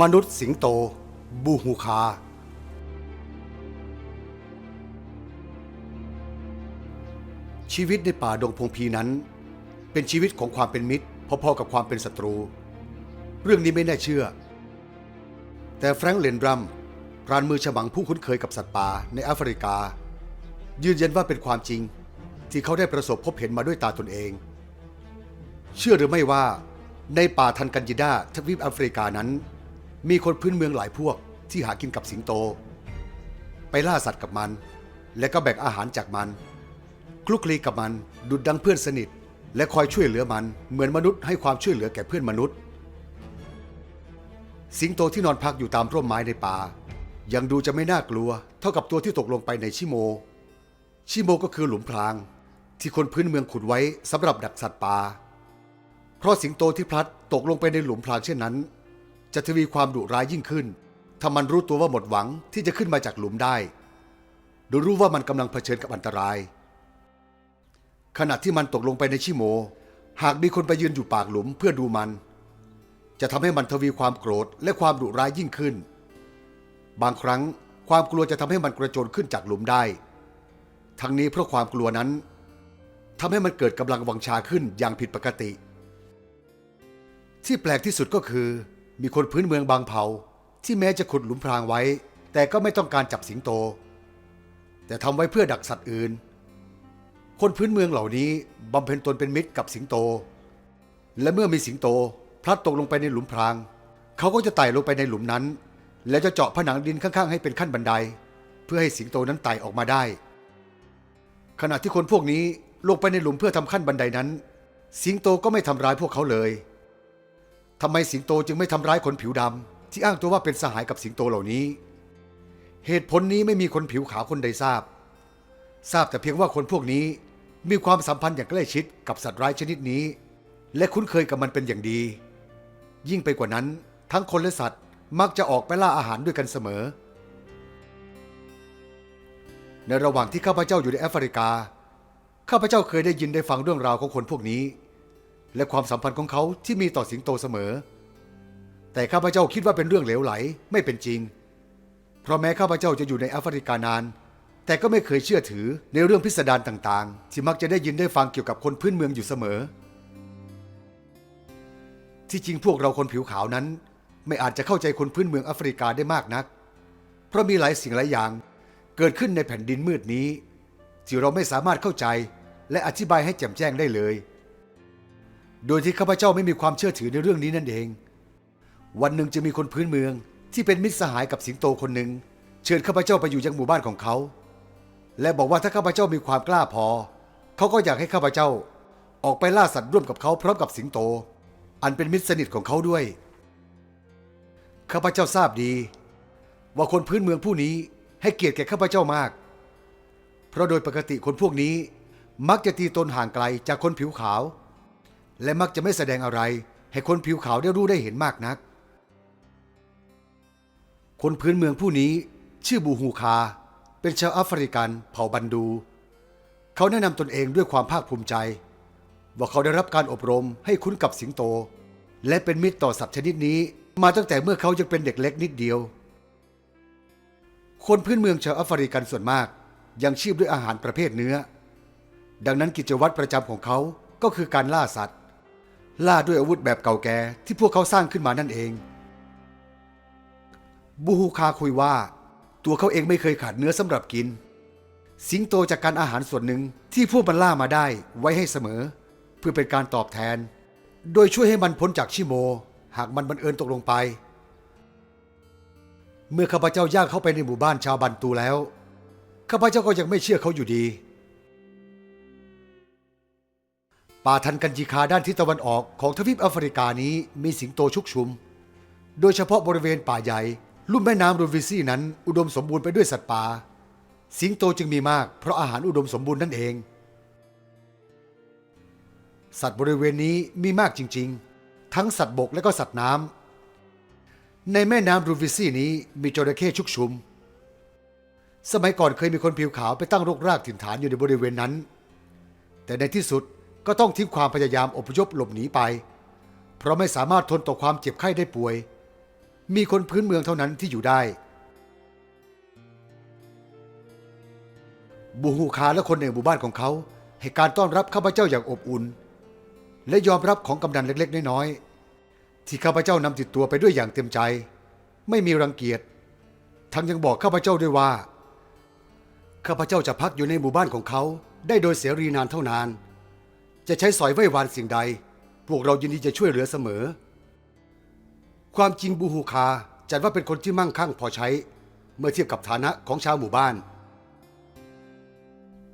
มนุษย์สิงโต บูฮูคา ชีวิตในป่าดงพงพีนั้น เป็นชีวิตของความเป็นมิตรพอๆกับความเป็นศัตรู เรื่องนี้ไม่น่าเชื่อ แต่แฟรงค์เลนดรัมพรานมือฉมังผู้คุ้นเคยกับสัตว์ป่าในแอฟริกา ยืนยันว่าเป็นความจริงที่เขาได้ประสบพบเห็นมาด้วยตาตนเอง เชื่อหรือไม่ว่าในป่าทันกันยิดาทวีปแอฟริกานั้น มีคนพื้นเมืองหลายพวกที่หากินกับสิงโต ไปล่าสัตว์กับมัน และก็แบ่งอาหารจากมัน คลุกคลีกับมันดุดดังเพื่อนสนิท และคอยช่วยเหลือมันเหมือนมนุษย์ให้ความช่วยเหลือแก่เพื่อนมนุษย์ สิงโตที่นอนพักอยู่ตามร่มไม้ในป่า ยังดูจะไม่น่ากลัว เท่ากับตัวที่ตกลงไปในชิโม ชิโมก็คือหลุมพราง ที่คนพื้นเมืองขุดไว้สำหรับดักสัตว์ป่าเพราะสิงโตที่พลัดตกลงไปในหลุมพรางเช่นนั้น จะทวีความดุร้ายยิ่งขึ้น ถ้ามันรู้ตัวว่าหมดหวังที่จะขึ้นมาจากหลุมได้ โดยรู้ว่ามันกำลังเผชิญกับอันตราย ขณะที่มันตกลงไปในชิโม หากมีคนไปยืนอยู่ปากหลุมเพื่อดูมัน จะทำให้มันทวีความโกรธและความดุร้ายยิ่งขึ้น บางครั้งความกลัวจะทำให้มันกระโจนขึ้นจากหลุมได้ ทั้งนี้เพราะความกลัวนั้นทำให้มันเกิดกำลังวังชาขึ้นอย่างผิดปกติ ที่แปลกที่สุดก็คือ มีคนพื้นเมืองบางเผ่า ที่แม้จะขุดหลุมพรางไว้ แต่ก็ไม่ต้องการจับสิงโต แต่ทำไว้เพื่อดักสัตว์อื่น คนพื้นเมืองเหล่านี้บำเพ็ญตนเป็นมิตรกับสิงโต และเมื่อมีสิงโตพลัดตกลงไปในหลุมพราง เขาก็จะไต่ลงไปในหลุมนั้น แล้วจะเจาะผนังดินข้างๆให้เป็นขั้นบันได เพื่อให้สิงโตนั้นไต่ออกมาได้ ขณะที่คนพวกนี้ลงไปในหลุมเพื่อทำขั้นบันไดนั้น สิงโตก็ไม่ทำร้ายพวกเขาเลย ทำไมสิงโตจึงไม่ทำร้ายคนผิวดำที่อ้างตัวว่าเป็นสหายกับสิงโตเหล่านี้ เหตุผลนี้ไม่มีคนผิวขาวคนใดทราบ ทราบแต่เพียงว่าคนพวกนี้มีความสัมพันธ์อย่างใกล้ชิดกับสัตว์ร้ายชนิดนี้ และคุ้นเคยกับมันเป็นอย่างดี ยิ่งไปกว่านั้นทั้งคนและสัตว์มักจะออกไปล่าอาหารด้วยกันเสมอ ในระหว่างที่ข้าพเจ้าอยู่ในแอฟริกา ข้าพเจ้าเคยได้ยินได้ฟังเรื่องราวของคนพวกนี้ และความสัมพันธ์ของเขาที่มีต่อสิงโตเสมอ แต่ข้าพเจ้าคิดว่าเป็นเรื่องเหลวไหลไม่เป็นจริง เพราะแม้ข้าพเจ้าจะอยู่ในแอฟริกานาน แต่ก็ไม่เคยเชื่อถือในเรื่องพิสดารต่างๆ ที่มักจะได้ยินได้ฟังเกี่ยวกับคนพื้นเมืองอยู่เสมอ ที่จริงพวกเราคนผิวขาวนั้น ไม่อาจจะเข้าใจคนพื้นเมืองแอฟริกาได้มากนัก เพราะมีหลายสิ่งหลายอย่างเกิดขึ้นในแผ่นดินมืดนี้ ที่เราไม่สามารถเข้าใจและอธิบายให้แจ่มแจ้งได้เลย โดยที่ข้าพเจ้าไม่มีความเชื่อถือในเรื่องนี้นั่นเอง วันหนึ่งจะมีคนพื้นเมืองที่เป็นมิตรสหายกับสิงโตคนหนึ่ง เชิญข้าพเจ้าไปอยู่ยังหมู่บ้านของเขา และบอกว่าถ้าข้าพเจ้ามีความกล้าพอ เขาก็อยากให้ข้าพเจ้า ออกไปล่าสัตว์ร่วมกับเขาพร้อมกับสิงโต อันเป็นมิตรสนิทของเขาด้วย ข้าพเจ้าทราบดี ว่าคนพื้นเมืองผู้นี้ให้เกียรติแก่ข้าพเจ้ามาก เพราะโดยปกติคนพวกนี้มักจะตีตนห่างไกลจากคนผิวขาว และมักจะไม่แสดงอะไร ให้คนผิวขาวได้รู้ได้เห็นมากนัก คนพื้นเมืองผู้นี้ชื่อบูฮูคา เป็นชาวแอฟริกันเผ่าบันดู เขาแนะนำตนเองด้วยความภาคภูมิใจ ว่าเขาได้รับการอบรมให้คุ้นกับสิงโต และเป็นมิตรต่อสัตว์ชนิดนี้ มาตั้งแต่เมื่อเขายังเป็นเด็กเล็กนิดเดียว คนพื้นเมืองชาวแอฟริกันส่วนมาก ยังชีพด้วยอาหารประเภทเนื้อ ดังนั้นกิจวัตรประจำของเขาก็คือการล่าสัตว์ ล่าด้วยอาวุธแบบเก่าแก่ที่พวกเขาสร้างขึ้นมานั่นเอง บูฮูคาคุยว่า ตัวเขาเองไม่เคยขาดเนื้อสำหรับกิน สิงโตจากการอาหารส่วนหนึ่งที่พวกมันล่ามาได้ไว้ให้เสมอ เพื่อเป็นการตอบแทน โดยช่วยให้มันพ้นจากชิโม หากมันบังเอิญตกลงไป เมื่อข้าพเจ้าย่างเข้าไปในหมู่บ้านชาวบันตูแล้วข้าพเจ้าก็ยังไม่เชื่อเขาอยู่ดี ป่าทันกันจีคาด้านทิศตะวันออกของทวีปแอฟริกานี้มีสิงโตชุกชุม โดยเฉพาะบริเวณป่าใหญ่ ลุ่มแม่น้ำรูวิซี่นั้นอุดมสมบูรณ์ไปด้วยสัตว์ป่า สิงโตจึงมีมากเพราะอาหารอุดมสมบูรณ์นั่นเอง สัตว์บริเวณนี้มีมากจริง ๆ ทั้งสัตว์บกและก็สัตว์น้ำ ในแม่น้ำรูวิซี่นี้มีจระเข้ชุกชุม สมัยก่อนเคยมีคนผิวขาวไปตั้งรกรากถิ่นฐานอยู่ในบริเวณนั้น แต่ในที่สุด ก็ต้องทิ้งความพยายามอพยพหลบหนีไป เพราะไม่สามารถทนต่อความเจ็บไข้ได้ป่วย มีคนพื้นเมืองเท่านั้นที่อยู่ได้ บูฮูคาและคนในหมู่บ้านของเขา ให้การต้อนรับข้าพเจ้าอย่างอบอุ่น และยอมรับของกำนันเล็กๆน้อยๆที่ข้าพเจ้านำติดตัวไปด้วยอย่างเต็มใจ ไม่มีรังเกียจทั้งยังบอกข้าพเจ้าด้วยว่าข้าพเจ้าจะพักอยู่ในหมู่บ้านของเขาได้โดยเสรีนานเท่านาน จะใช้สอยไว้วานสิ่งใด พวกเรายินดีจะช่วยเหลือเสมอ ความจริงบูฮูคาจัดว่าเป็นคนที่มั่งคั่งพอใช้ เมื่อเทียบกับฐานะของชาวหมู่บ้าน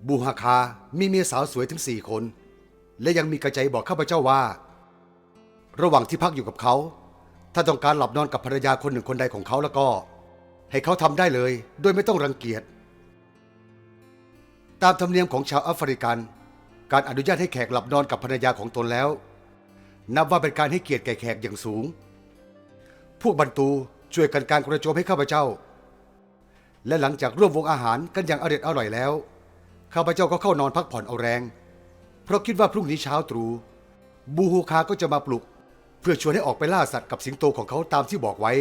บูฮาคามีเมียสาวสวยถึงสี่คน และยังมีกระใจบอกข้าพเจ้าว่า ระหว่างที่พักอยู่กับเขา ถ้าต้องการหลับนอนกับภรรยาคนหนึ่งคนใดของเขาแล้วก็ ให้เขาทำได้เลย โดยไม่ต้องรังเกียจตามธรรมเนียมของชาวแอฟริกัน การอนุญาตให้แขกหลับนอนกับภรรยาของตนแล้ว นับว่าเป็นการให้เกียรติแก่แขกอย่างสูง พวกบรรตูช่วยกันการกระโจมให้ข้าพเจ้า และหลังจากร่วมวงอาหารกันอย่างอร่อยอร่อยแล้ว ข้าพเจ้าก็เข้านอนพักผ่อนเอาแรง เพราะคิดว่าพรุ่งนี้เช้าตรู่บูฮูคาก็จะมาปลุก เพื่อชวนให้ออกไปล่าสัตว์กับสิงโตของเขาตามที่บอกไว้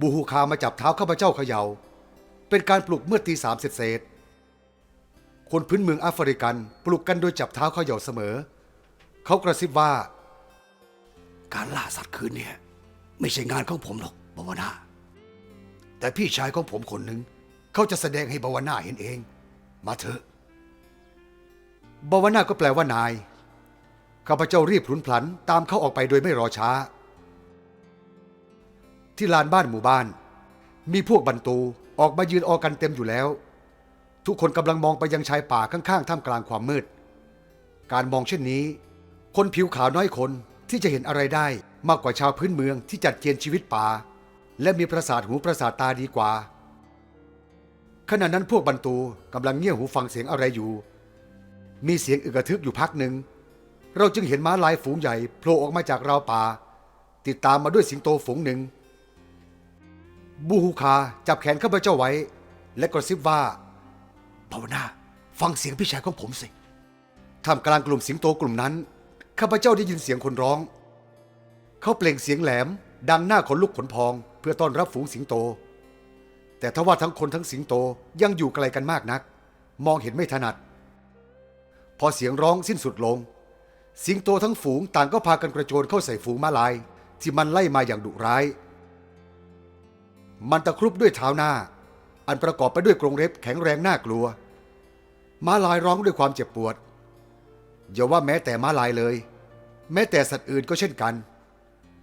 บูฮูคามาจับเท้าข้าพเจ้าเขยา่า เป็นการปลุกเมื่อตีสามเสร็จๆคนพื้นเมืองแอฟริกันปลุกกันโดยจับเท้าเขย่าเสมอ เขากระซิบว่า การล่าสัตว์คืนเนี่ยไม่ใช่งานของผมหรอกบวนาแต่พี่ชายของผมคนหนึ่งเขาจะแสดงให้บวนาเห็นเอง มาเถอะบวนาก็แปลว่านายข้าพเจ้ารีบพลุนพลันตามเขาออกไปโดยไม่รอช้า ที่ลานบ้านหมู่บ้าน มีพวกบรรตู ออกมายืนออกันเต็มอยู่แล้ว ทุกคนกำลังมองไปยังชายป่าข้างๆ ท่ามกลางความมืด การมองเช่นนี้ คนผิวขาวน้อยคนที่จะเห็นอะไรได้มากกว่าชาวพื้นเมืองที่จัดเกียนชีวิตป่า และมีประสาทหูประสาทตาดีกว่า ขณะนั้นพวกบรรตูกำลังเงี่ยหูฟังเสียงอะไรอยู่ มีเสียงอึกระทึกอยู่พักหนึ่ง เราจึงเห็นม้าลายฝูงใหญ่โผล่ออกมาจากราวป่า ติดตามมาด้วยสิงโตฝูงหนึ่ง บูฮูคาจับแขนข้าพเจ้าไว้ และกระซิบว่าภาวนาฟังเสียงพี่ชายของผมสิท่ามกลางกลุ่มสิงโตกลุ่มนั้น ข้าพเจ้าได้ยินเสียงคนร้อง เขาเปล่งเสียงแหลม ดังหน้าขนลุกขนพอง เพื่อต้อนรับฝูงสิงโต แต่ถ้าว่าทั้งคนทั้งสิงโตยังอยู่ไกลกันมากนัก มองเห็นไม่ถนัด พอเสียงร้องสิ้นสุดลง สิงโตทั้งฝูงต่างก็พากันกระโจนเข้าใส่ฝูงม้าลาย ที่มันไล่มาอย่างดุร้าย มันตะครุบด้วยเท้าหน้า อันประกอบไปด้วยกรงเล็บแข็งแรงน่ากลัว ม้าลายร้องด้วยความเจ็บปวด อย่าว่าแม้แต่ม้าลายเลย แม้แต่สัตว์อื่นก็เช่นกัน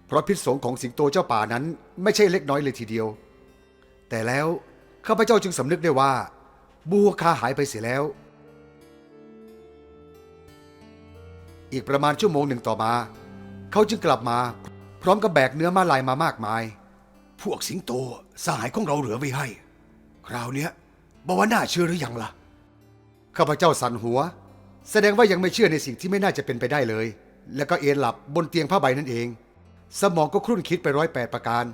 เพราะพิษสงของสิงโตเจ้าป่านั้นไม่ใช่เล็กน้อยเลยทีเดียว แต่แล้วข้าพเจ้าจึงสำนึกได้ว่า บัวคาหายไปเสียแล้ว อีกประมาณชั่วโมงหนึ่งต่อมา เขาจึงกลับมา พร้อมกับแบกเนื้อม้าลายมามากมาย วกสิงโตสหายของเราเหลือไว้ให้ คราวเนี้ยบอกว่าน่าเชื่อหรือยังล่ะ ข้าพเจ้าสั่นหัว แสดงว่ายังไม่เชื่อในสิ่งที่ไม่น่าจะเป็นไปได้เลย แล้วก็เอนหลับบนเตียงผ้าใบนั่นเอง สมองก็ครุ่นคิดไปร้อยแปดประการ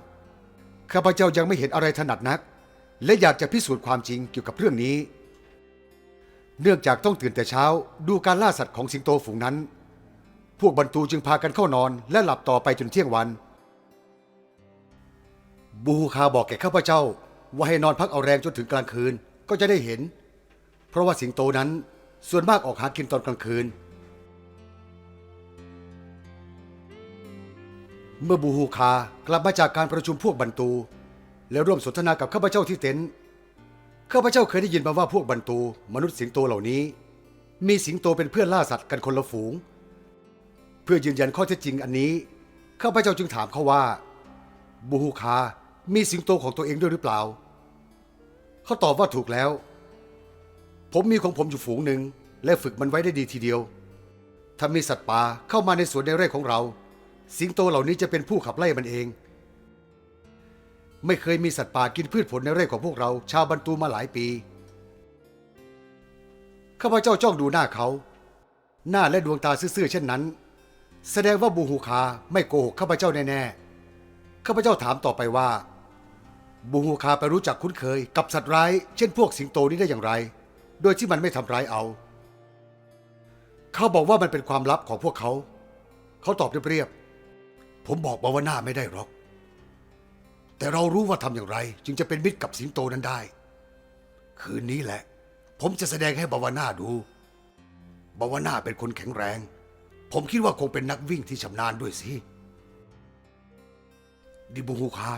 ข้าพเจ้ายังไม่เห็นอะไรถนัดนัก และอยากจะพิสูจน์ความจริงเกี่ยวกับเรื่องนี้ เนื่องจากต้องตื่นแต่เช้าดูการล่าสัตว์ของสิงโตฝูงนั้น พวกบรรตูจึงพากันเข้านอนและหลับต่อไปจนเที่ยงวัน บูฮูคาบอกแก่ข้าพเจ้า ว่าให้นอนพักเอาแรงจนถึงกลางคืนก็จะได้เห็น เพราะว่าสิงโตนั้นส่วนมากออกหากินตอนกลางคืน เมื่อบูฮูคากลับมาจากการประชุมพวกบรรตู และร่วมสนทนากับข้าพเจ้าที่เต็นท์ข้าพเจ้าเคยได้ยินมาว่าพวกบรรตู มนุษย์สิงโตเหล่านี้ มีสิงโตเป็นเพื่อนล่าสัตว์กันคนละฝูง เพื่อยืนยันข้อเท็จจริงอันนี้ข้าพเจ้าจึงถามเขาว่า บูฮูคา มีสิงโตของตัวเองด้วยหรือเปล่า เขาตอบว่าถูกแล้ว ผมมีของผมอยู่ฝูงหนึ่งและฝึกมันไว้ได้ดีทีเดียว ถ้ามีสัตว์ป่าเข้ามาในสวนในไร่ของเรา สิงโตเหล่านี้จะเป็นผู้ขับไล่มันเอง ไม่เคยมีสัตว์ป่ากินพืชผลในไร่ของพวกเรา ชาวบรรตูมาหลายปีข้าพเจ้าจ้องดูหน้าเขา หน้าและดวงตาซื่อๆเช่นนั้น แสดงว่าบูฮูคาไม่โกหกข้าพเจ้าแน่ๆข้าพเจ้าถามต่อไปว่า บูฮูคาไปรู้จักคุ้นเคยกับสัตว์ร้ายเช่นพวกสิงโตนี้ได้อย่างไร โดยที่มันไม่ทำร้ายเอา เขาบอกว่ามันเป็นความลับของพวกเขา เขาตอบเรียบๆผมบอกบาวานาไม่ได้หรอก แต่เรารู้ว่าทำอย่างไร จึงจะเป็นมิตรกับสิงโตนั้นได้ คืนนี้แหละ ผมจะแสดงให้บาวาน่าดู บาวาน่าเป็นคนแข็งแรง ผมคิดว่าคงเป็นนักวิ่งที่ชำนาญด้วยสิดิบูฮูคา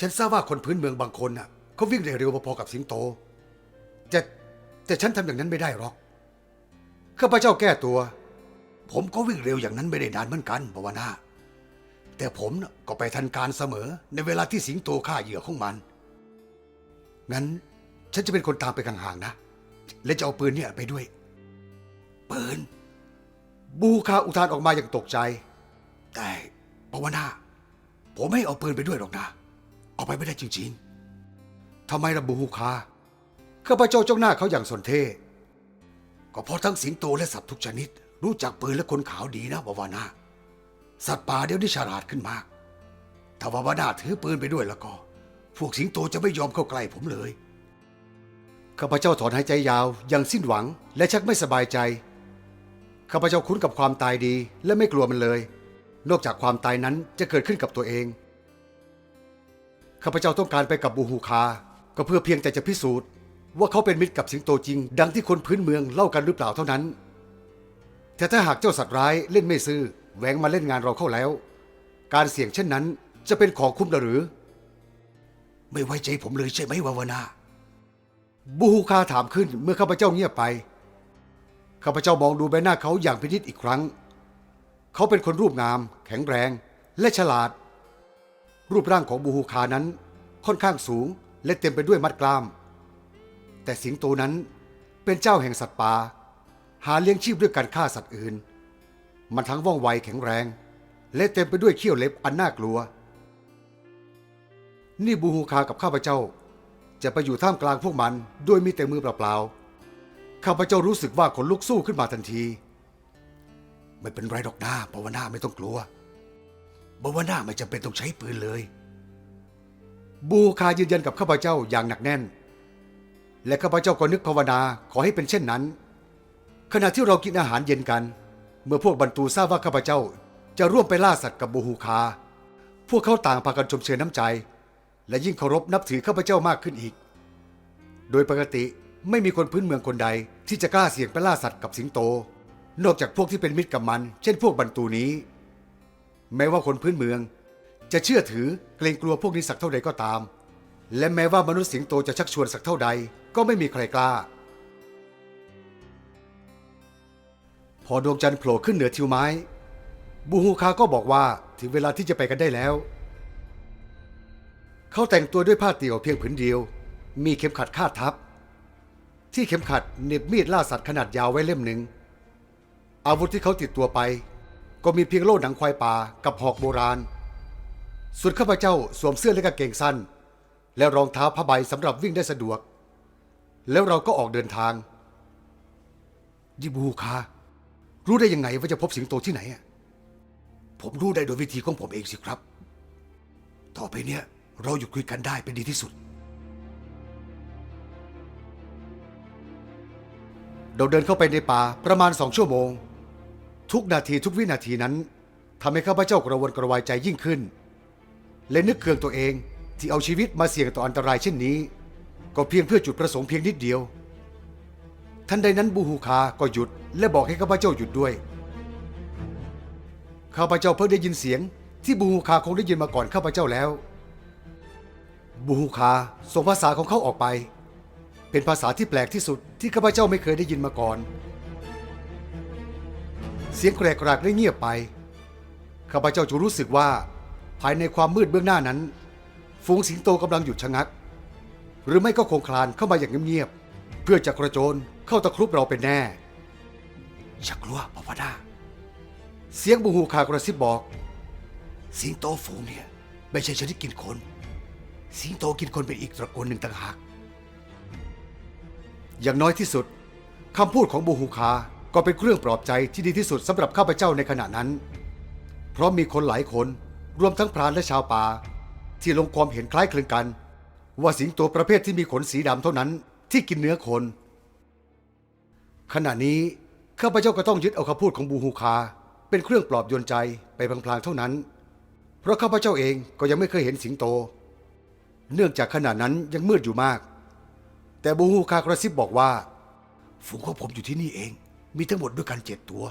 ฉันทราบว่าคนพื้นเมืองบางคนน่ะเขาวิ่งได้เร็วพอๆกับสิงโต แต่แต่ฉันทำอย่างนั้นไม่ได้หรอกข้าพเจ้าแก้ตัว ผมก็วิ่งเร็วอย่างนั้นไม่ได้นานเหมือนกันบวนาแต่ผมน่ะก็ไปทันการเสมอในเวลาที่สิงโตฆ่าเหยื่อของมัน งั้นฉันจะเป็นคนตามไปห่างๆนะ และจะเอาปืนเนี่ยไปด้วย ปืน บูคาอุทานออกมาอย่างตกใจ แต่ภาวนาผมไม่เอาปืนไปด้วยหรอกนะ เอาไปไม่ได้จริงๆทำไมระบูคาข้าพเจ้าจ้องหน้าเขาอย่างสนเท่ก็เพราะทั้งสิงโตและสัตว์ทุกชนิด รู้จักปืนและคนขาวดีนะบาวานาสัตว์ป่าเดี๋ยวนี้ฉลาดขึ้นมาก ถ้าบาวานาถือปืนไปด้วยแล้วก็ พวกสิงโตจะไม่ยอมเข้าใกล้ผมเลยข้าพเจ้าถอนหายใจยาวอย่างสิ้นหวัง และชักไม่สบายใจข้าพเจ้าคุ้นกับความตายดีและไม่กลัวมันเลย นอกจากความตายนั้นจะเกิดขึ้นกับตัวเอง ข้าพเจ้าต้องการไปกับบูฮูคา ก็เพื่อเพียงแต่จะพิสูจน์ ว่าเขาเป็นมิตรกับสิงโตจริง ดังที่คนพื้นเมืองเล่ากันหรือเปล่าเท่านั้น แต่ถ้าหากเจ้าสัตว์ร้ายเล่นไม่ซื่อแหวงมาเล่นงานเราเข้าแล้ว การเสี่ยงเช่นนั้นจะเป็นของคุ้มหรือ ไม่ไว้ใจผมเลยใช่ไหมวาวนาบูฮูคาถามขึ้นเมื่อข้าพเจ้าเงียบไปข้าพเจ้ามองดูใบหน้าเขาอย่างพินิจอีกครั้ง เขาเป็นคนรูปงาม แข็งแรง และฉลาด รูปร่างของบูฮูคานั้นค่อนข้างสูงและเต็มไปด้วยมัดกล้าม แต่สิงโตนั้นเป็นเจ้าแห่งสัตว์ป่าหาเลี้ยงชีพด้วยการฆ่าสัตว์อื่น มันทั้งว่องไวแข็งแรง และเต็มไปด้วยเขี้ยวเล็บอันน่ากลัว นี่บูฮูคากับข้าพเจ้า จะไปอยู่ท่ามกลางพวกมันด้วยมีแต่มือเปล่าๆข้าพเจ้ารู้สึกว่าขนลุกสู้ขึ้นมาทันที ไม่เป็นไรดอกหน้าภาวนาไม่ต้องกลัว ภาวนาไม่จำเป็นต้องใช้ปืนเลย บูคายืนยันกับข้าพเจ้าอย่างหนักแน่น และข้าพเจ้าก็นึกภาวนาขอให้เป็นเช่นนั้น ขณะที่เรากินอาหารเย็นกัน เมื่อพวกบรรตูทราบว่าข้าพเจ้าจะร่วมไปล่าสัตว์กับบูฮูคา พวกเขาต่างพากันชมเชยน้ำใจ และยิ่งเคารพนับถือข้าพเจ้ามากขึ้นอีก โดยปกติไม่มีคนพื้นเมืองคนใด ที่จะกล้าเสี่ยงไปล่าสัตว์กับสิงโต นอกจากพวกที่เป็นมิตรกับมัน เช่นพวกบรรตูนี้ แม้ว่าคนพื้นเมือง จะเชื่อถือเกรงกลัวพวกนี้สักเท่าใดก็ตาม และแม้ว่ามนุษย์สิงโตจะชักชวนสักเท่าใดก็ไม่มีใครกล้า พอดวงจันทร์โผล่ขึ้นเหนือทิวไม้ บูฮูคาก็บอกว่าถึงเวลาที่จะไปกันได้แล้ว เขาแต่งตัวด้วยผ้าเตี่ยวเพียงผืนเดียว มีเข็มขัดคาดทับ ที่เข็มขัดเน็บมีดล่าสัตว์ขนาดยาวไว้เล่มหนึ่งอาวุธที่เขาติดตัวไป ก็มีเพียงโล่หนังควายป่ากับหอกโบราณ ส่วนข้าพเจ้าสวมเสื้อและกางเกงสั้น และรองเท้าผ้าใบสำหรับวิ่งได้สะดวก แล้วเราก็ออกเดินทาง ยิบูคารู้ได้ยังไงว่าจะพบสิงโตที่ไหน ผมรู้ได้โดยวิธีของผมเองสิครับ ต่อไปเนี่ยเราหยุดคุยกันได้เป็นดีที่สุด เราเดินเข้าไปในป่าประมาณสองชั่วโมง ทุกนาทีทุกวินาทีนั้นทำให้ข้าพเจ้ากระวนกระวายใจยิ่งขึ้น และนึกเคืองตัวเองที่เอาชีวิตมาเสี่ยงต่ออันตรายเช่นนี้ ก็เพียงเพื่อจุดประสงค์เพียงนิดเดียวทันใดนั้นบูฮูคาก็หยุดและบอกให้ข้าพเจ้าหยุดด้วย ข้าพเจ้าเพิ่งได้ยินเสียงที่บูฮูคาคงได้ยินมาก่อนข้าพเจ้าแล้ว บูฮูคาส่งภาษาของเขาออกไป เป็นภาษาที่แปลกที่สุดที่ข้าพเจ้าไม่เคยได้ยินมาก่อน เสียงแกรกรากได้เงียบไป ข้าพเจ้าจะรู้สึกว่า ภายในความมืดเบื้องหน้านั้น ฝูงสิงโตกำลังหยุดชะงัก หรือไม่ก็คงคลานเข้ามาอย่างเงียบๆเพื่อจะกระโจนเข้าตะครุบเราเป็นแน่อย่ากลัวพาวนาเสียงบูฮูคากระซิบบอก สิงโตฝูงเนี่ย ไม่ใช่ชนิดกินคน สิงโตกินคนเป็นอีกตระกูลหนึ่งต่างหากอย่างน้อยที่สุดคำพูดของบูฮูคา ก็เป็นเครื่องปลอบใจที่ดีที่สุดสำหรับข้าพเจ้าในขณะนั้น เพราะมีคนหลายคนรวมทั้งพรานและชาวป่า ที่ลงความเห็นคล้ายคลึงกัน ว่าสิงโตประเภทที่มีขนสีดำเท่านั้นที่กินเนื้อคน ขณะนี้ข้าพเจ้าก็ต้องยึดเอาคำพูดของบูฮูคา เป็นเครื่องปลอบโยนใจไปพลางๆเท่านั้น เพราะข้าพเจ้าเองก็ยังไม่เคยเห็นสิงโต เนื่องจากขณะนั้นยังมืดอยู่มาก แต่บูฮูคากระซิบบอกว่า ฝูงของผมอยู่ที่นี่เอง มีทั้งหมดด้วยกันเจ็ดตัว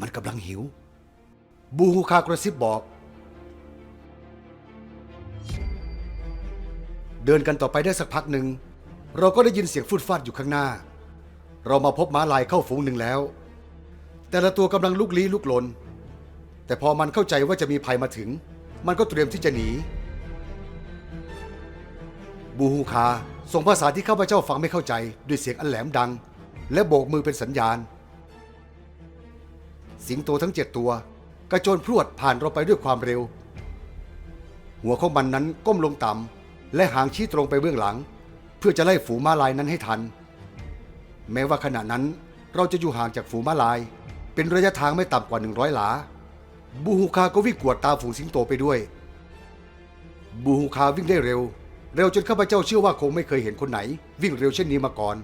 มันกำลังหิว บูฮูคากระซิบบอก เดินกันต่อไปได้สักพักหนึ่ง เราก็ได้ยินเสียงฟุดฟาดอยู่ข้างหน้า เรามาพบม้าลายเข้าฝูงหนึ่งแล้ว แต่ละตัวกำลังลุกลี้ลุกลน แต่พอมันเข้าใจว่าจะมีภัยมาถึง มันก็เตรียมที่จะหนี บูฮูคาส่งภาษาที่ข้าพเจ้าฟังไม่เข้าใจด้วยเสียงอันแหลมดัง และโบกมือเป็นสัญญาณ สิงโตทั้งเจ็ดตัว กระโจนพรวดผ่านเราไปด้วยความเร็ว หัวของมันนั้นก้มลงต่ำและหางชี้ตรงไปเบื้องหลัง เพื่อจะไล่ฝูงม้าลายนั้นให้ทัน แม้ว่าขณะนั้นเราจะอยู่ห่างจากฝูงม้าลาย เป็นระยะทางไม่ต่ำกว่า 100 หลา บูฮูคาก็วิ่งกวดตามฝูงสิงโตไปด้วย บูฮูคาวิ่งได้เร็ว เร็วจนข้าพเจ้าเชื่อว่าคงไม่เคยเห็นคนไหน วิ่งเร็วเช่นนี้มาก่อน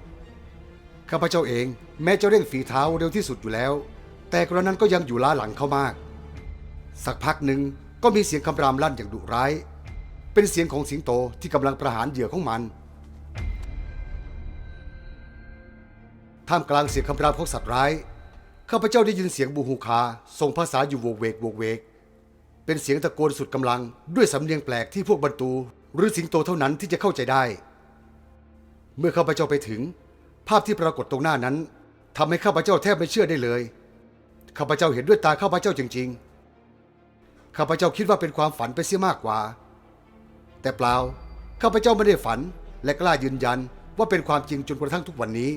ข้าพเจ้าเองแม้จะเร่งฝีเท้าเร็วที่สุดอยู่แล้ว แต่กระนั้นก็ยังอยู่ล้าหลังเขามาก สักพักหนึ่งก็มีเสียงคำรามลั่นอย่างดุร้าย เป็นเสียงของสิงโตที่กำลังประหารเหยื่อของมัน ท่ามกลางเสียงคำรามของสัตว์ร้าย ข้าพเจ้าได้ยินเสียงบูฮูคาส่งภาษาอยู่โวกเวกโวกเวก เป็นเสียงตะโกนสุดกำลังด้วยสำเนียงแปลกที่พวกบรรตูหรือสิงโตเท่านั้นที่จะเข้าใจได้ เมื่อข้าพเจ้าไปถึง ภาพที่ปรากฏตรงหน้านั้นทำให้ข้าพเจ้าแทบไม่เชื่อได้เลย ข้าพเจ้าเห็นด้วยตาข้าพเจ้าจริง ๆ ข้าพเจ้าคิดว่าเป็นความฝันไปเสียมากกว่า แต่เปล่า ข้าพเจ้าไม่ได้ฝันและกล้ายืนยันว่าเป็นความจริงจนกระทั่งทุกวันนี้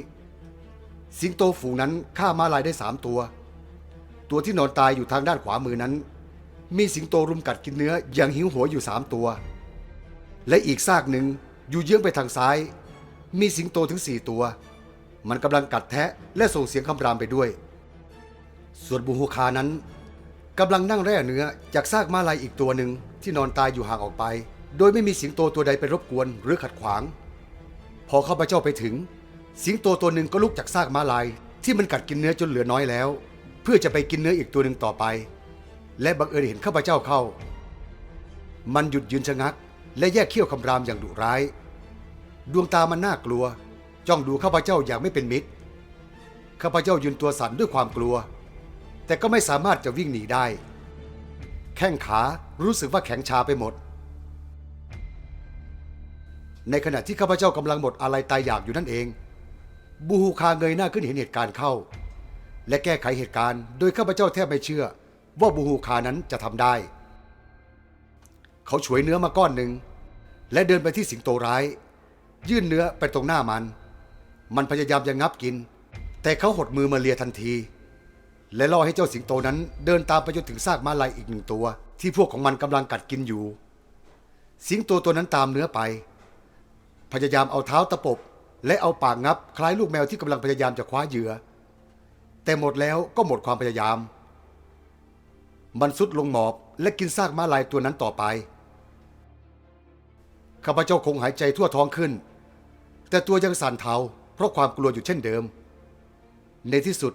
สิงโตฝูงนั้นฆ่าม้าลายได้สามตัว ตัวที่นอนตายอยู่ทางด้านขวามือนั้น มีสิงโตรุมกัดกินเนื้ออย่างหิวโหยอยู่สามตัว และอีกซากหนึ่งอยู่เยื้องไปทางซ้าย มีสิงโตถึงสี่ตัว มันกำลังกัดแทะและส่งเสียงคำรามไปด้วย ส่วนบูฮูคานั้นกำลังนั่งแร่เนื้อจากซากม้าลายอีกตัวหนึ่งที่นอนตายอยู่ห่างออกไป โดยไม่มีสิงโตตัวใดไปรบกวนหรือขัดขวาง พอข้าพเจ้าไปถึง สิงโตตัวหนึ่งก็ลุกจากซากม้าลาย ที่มันกัดกินเนื้อจนเหลือน้อยแล้ว เพื่อจะไปกินเนื้ออีกตัวหนึ่งต่อไป และบังเอิญเห็นข้าพเจ้าเข้า มันหยุดยืนชะงัก และแยกเขี้ยวคำรามอย่างดุร้าย ดวงตามันน่ากลัว จ้องดูข้าพเจ้าอย่างไม่เป็นมิตร ข้าพเจ้ายืนตัวสั่นด้วยความกลัว แต่ก็ไม่สามารถจะวิ่งหนีได้ แข้งขารู้สึกว่าแข็งชาไปหมด ในขณะที่ข้าพเจ้ากำลังหมดอะไรตายอยากอยู่นั่นเอง บูฮูคาเงยหน้าขึ้นเห็นเหตุการณ์เข้า และแก้ไขเหตุการณ์ โดยข้าพเจ้าแทบไม่เชื่อ ว่าบูฮูคานั้นจะทำได้ เขาฉวยเนื้อมาก้อนหนึ่งและเดินไปที่สิงโตร้าย ยื่นเนื้อไปตรงหน้ามัน มันพยายามจะงับกิน แต่เขาหดมือมาเลียทันที และล่อให้เจ้าสิงโตนั้นเดินตามไปจนถึงซากม้าลายอีกหนึ่งตัว ที่พวกของมันกำลังกัดกินอยู่ สิงโตตัวนั้นตามเนื้อไป พยายามเอาเท้าตะปบ และเอาปากงับคล้ายลูกแมวที่กำลังพยายามจะคว้าเหยื่อ แต่หมดแล้วก็หมดความพยายาม มันสุดลงหมอบและกินซากม้าลายตัวนั้นต่อไปข้าพเจ้าคงหายใจทั่วท้องขึ้น แต่ตัวยังสั่นเทา เพราะความกลัวอยู่เช่นเดิม ในที่สุด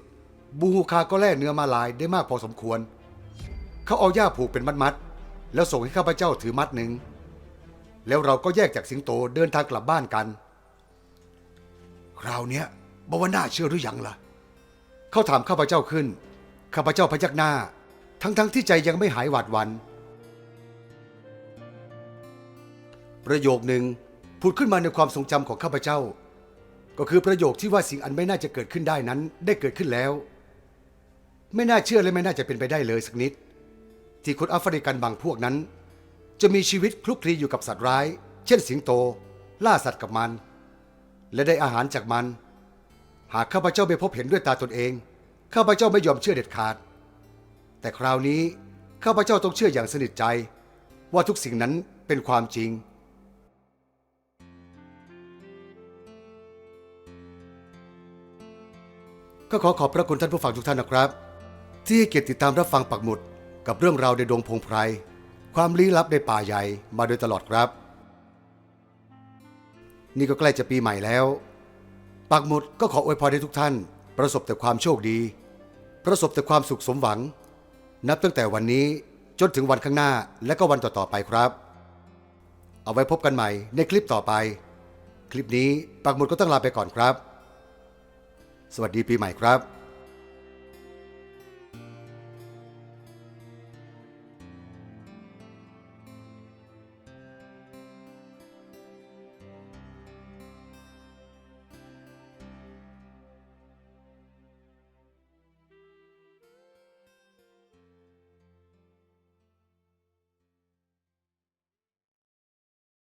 บูฮูคาก็แล่เนื้อมาลายได้มากพอสมควร เขาเอาหญ้าผูกเป็นมัดๆแล้วส่งให้ข้าพเจ้าถือมัดหนึ่ง แล้วเราก็แยกจากสิงโตเดินทางกลับบ้านกัน คราวเนี้ยบว่าน่าเชื่อหรือยังล่ะ เขาถามข้าพเจ้าขึ้น ข้าพเจ้าพยักหน้า ทั้งๆทที่ใจยังไม่หายหวาดหวันประโยคหนึ่งผุดขึ้นมาในความทรงจำของข้าพเจ้า ก็คือประโยคที่ว่าสิ่งอันไม่น่าจะเกิดขึ้นได้นั้น ได้เกิดขึ้นแล้ว ไม่น่าเชื่อและไม่น่าจะเป็นไปได้เลยสักนิด ที่คนแอฟริกันบางพวกนั้น จะมีชีวิตคลุกคลีอยู่กับสัตว์ร้าย เช่นสิงโต ล่าสัตว์กับมัน และได้อาหารจากมัน หากข้าพเจ้าไม่พบเห็นด้วยตาตนเอง ข้าพเจ้าไม่ยอมเชื่อเด็ดขาด แต่คราวนี้ข้าพเจ้าต้องเชื่ออย่างสนิทใจ ว่าทุกสิ่งนั้นเป็นความจริง ก็ขอขอบพระคุณท่านผู้ฟังทุกท่านนะครับ ที่ให้เกียรติติดตามรับฟังปักหมุด กับเรื่องราวในดงพงไพรความลี้ลับในป่าใหญ่มาโดยตลอดครับ นี่ก็ใกล้จะปีใหม่แล้ว ปักหมุดก็ขออวยพรให้ทุกท่าน ประสบแต่ความโชคดี ประสบแต่ความสุขสมหวัง นับตั้งแต่วันนี้จนถึงวันข้างหน้าและก็วันต่อๆไปครับ เอาไว้พบกันใหม่ในคลิปต่อไป คลิปนี้ปักหมุดก็ต้องลาไปก่อนครับ สวัสดีปีใหม่ครับ